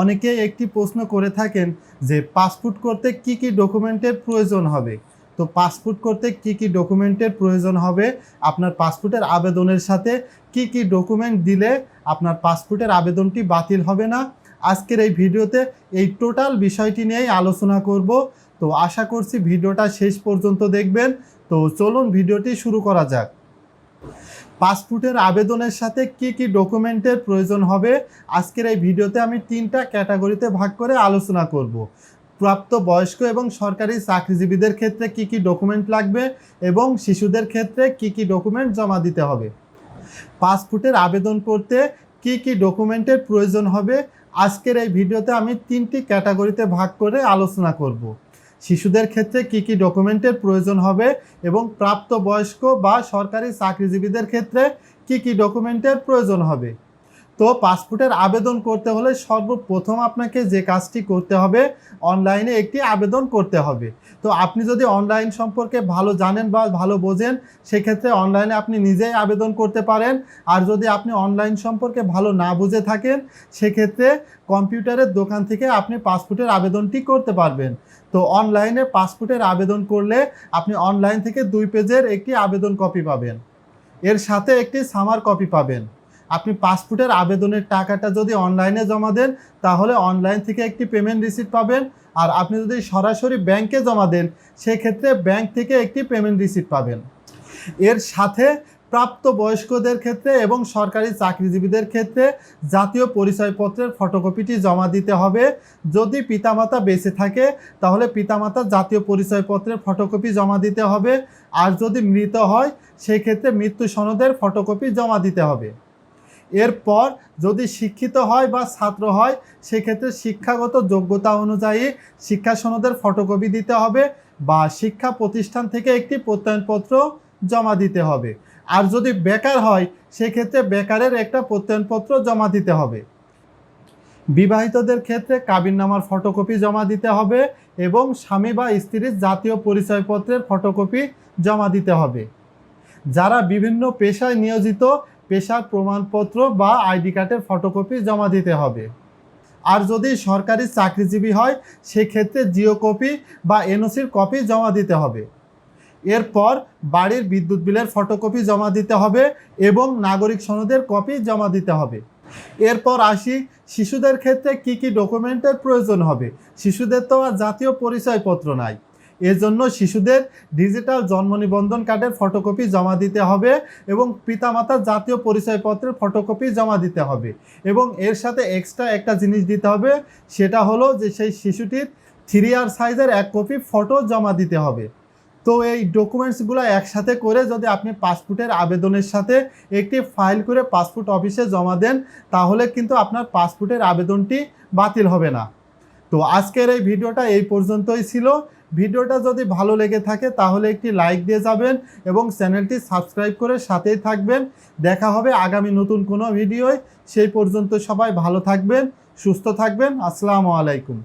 অনেকেই একটি প্রশ্ন করে থাকেন যে পাসপোর্ট করতে কি কি ডকুমেন্টের প্রয়োজন হবে। তো পাসপোর্ট করতে কি কি ডকুমেন্টের প্রয়োজন হবে, আপনার পাসপোর্টের আবেদনের সাথে কি কি ডকুমেন্ট দিলে আপনার পাসপোর্টের আবেদনটি বাতিল হবে না। আজকের এই ভিডিওতে এই টোটাল বিষয়টি নিয়েই আলোচনা করব। তো আশা করছি ভিডিওটা শেষ পর্যন্ত দেখবেন। তো চলুন ভিডিওটি শুরু করা যাক। পাসপোর্টের আবেদনের সাথে কি কি ডকুমেন্টের প্রয়োজন হবে? আজকের এই ভিডিওতে আমি তিনটা ক্যাটাগরিতে ভাগ করে আলোচনা করব। প্রাপ্ত বয়স্ক এবং সরকারি চাকরিজীবীদের ক্ষেত্রে কি কি ডকুমেন্ট লাগবে এবং শিশুদের ক্ষেত্রে কি কি ডকুমেন্ট জমা দিতে হবে? পাসপোর্টের আবেদন করতে কি কি ডকুমেন্টের প্রয়োজন হবে? আজকের এই ভিডিওতে আমি তিনটি ক্যাটাগরিতে ভাগ করে আলোচনা করব। শিশুদের ক্ষেত্রে কি কি ডকুমেন্টের প্রয়োজন হবে এবং প্রাপ্তবয়স্ক বা সরকারি চাকরিজীবীদের ক্ষেত্রে কি কি ডকুমেন্টের প্রয়োজন হবে? তো পাসপোর্টের আবেদন করতে হলে সর্বপ্রথম আপনাকে যে কাজটি করতে হবে অনলাইনে একটি আবেদন করতে হবে। তো আপনি যদি অনলাইন সম্পর্কে ভালো জানেন বা ভালো বোঝেন, সেক্ষেত্রে অনলাইনে আপনি নিজেই আবেদন করতে পারেন। আর যদি আপনি অনলাইন সম্পর্কে ভালো না বুঝে থাকেন, সেক্ষেত্রে কম্পিউটারের দোকান থেকে আপনি পাসপোর্টের আবেদনটি করতে পারবেন। তো অনলাইনে পাসপোর্টের আবেদন করলে আপনি অনলাইন থেকে দুই পেজের একটি আবেদন কপি পাবেন। এর সাথে একটি সামার কপি পাবেন। আপনি পাসপোর্টের আবেদনের টাকাটা যদি অনলাইনে জমা দেন, তাহলে অনলাইন থেকে একটি পেমেন্ট রিসিপ্ট পাবেন। আর আপনি যদি সরাসরি ব্যাংকে জমা দেন, সেক্ষেত্রে ব্যাংক থেকে একটি পেমেন্ট রিসিপ্ট পাবেন। এর সাথে প্রাপ্ত বয়স্কদের ক্ষেত্রে এবং সরকারি চাকরিজীবীদের ক্ষেত্রে জাতীয় পরিচয়পত্রের ফটোকপিটি জমা দিতে হবে। যদি পিতামাতা বেঁচে থাকে, তাহলে পিতামাতার জাতীয় পরিচয়পত্রের ফটোকপি জমা দিতে হবে। আর যদি মৃত হয়, সেক্ষেত্রে মৃত্যু সনদের ফটোকপি জমা দিতে হবে। এরপর যদি শিক্ষিত হয় বা ছাত্র হয়, সেক্ষেত্রে শিক্ষাগত যোগ্যতা অনুযায়ী শিক্ষা সনদের ফটোকপি দিতে হবে বা শিক্ষা প্রতিষ্ঠান থেকে একটি প্রত্যয়নপত্র জমা দিতে হবে। আর যদি বেকার হয়, সেক্ষেত্রে বেকারের একটা প্রত্যয়নপত্র জমা দিতে হবে। বিবাহিতদের ক্ষেত্রে কাবিননামার ফটোকপি জমা দিতে হবে এবং স্বামী বা স্ত্রীর জাতীয় পরিচয়পত্রের ফটোকপি জমা দিতে হবে। যারা বিভিন্ন পেশায় নিয়োজিত পেশার প্রমাণপত্র বা আইডি কার্ডের ফটোকপি জমা দিতে হবে। আর যদি সরকারি চাকরিজীবী হয়, সেক্ষেত্রে জিও কপি বা এনওসির কপি জমা দিতে হবে। এরপর বাড়ির বিদ্যুৎ বিলের ফটোকপি জমা দিতে হবে এবং নাগরিক সনদের কপি জমা দিতে হবে। এরপর আসি, শিশুদের ক্ষেত্রে কি কি ডকুমেন্টের প্রয়োজন হবে? শিশুদের তো আর জাতীয় পরিচয়পত্র নাই। এজন্য শিশুদের ডিজিটাল জন্ম নিবন্ধন কার্ডের ফটোকপি জমা দিতে হবে এবং পিতামাতার জাতীয় পরিচয়পত্রের ফটোকপি জমা দিতে হবে। এবং এর সাথে এক্সট্রা একটা জিনিস দিতে হবে, সেটা হলো যে সেই শিশুটির থ্রি আর সাইজের এক কপি ফটো জমা দিতে হবে। তো এই ডকুমেন্টসগুলো একসাথে করে যদি আপনি পাসপোর্টের আবেদনের সাথে একটি ফাইল করে পাসপোর্ট অফিসে জমা দেন, তাহলে কিন্তু আপনার পাসপোর্টের আবেদনটি বাতিল হবে না। তো আজকের এই ভিডিওটা এই পর্যন্তই ছিল। ভিডিওটা যদি ভালো লেগে থাকে তাহলে একটি লাইক দিয়ে যাবেন এবং চ্যানেলটি সাবস্ক্রাইব করে সাথেই থাকবেন। দেখা হবে আগামী নতুন কোনো ভিডিওয়। সেই পর্যন্ত সবাই ভালো থাকবেন, সুস্থ থাকবেন। আসসালামু আলাইকুম।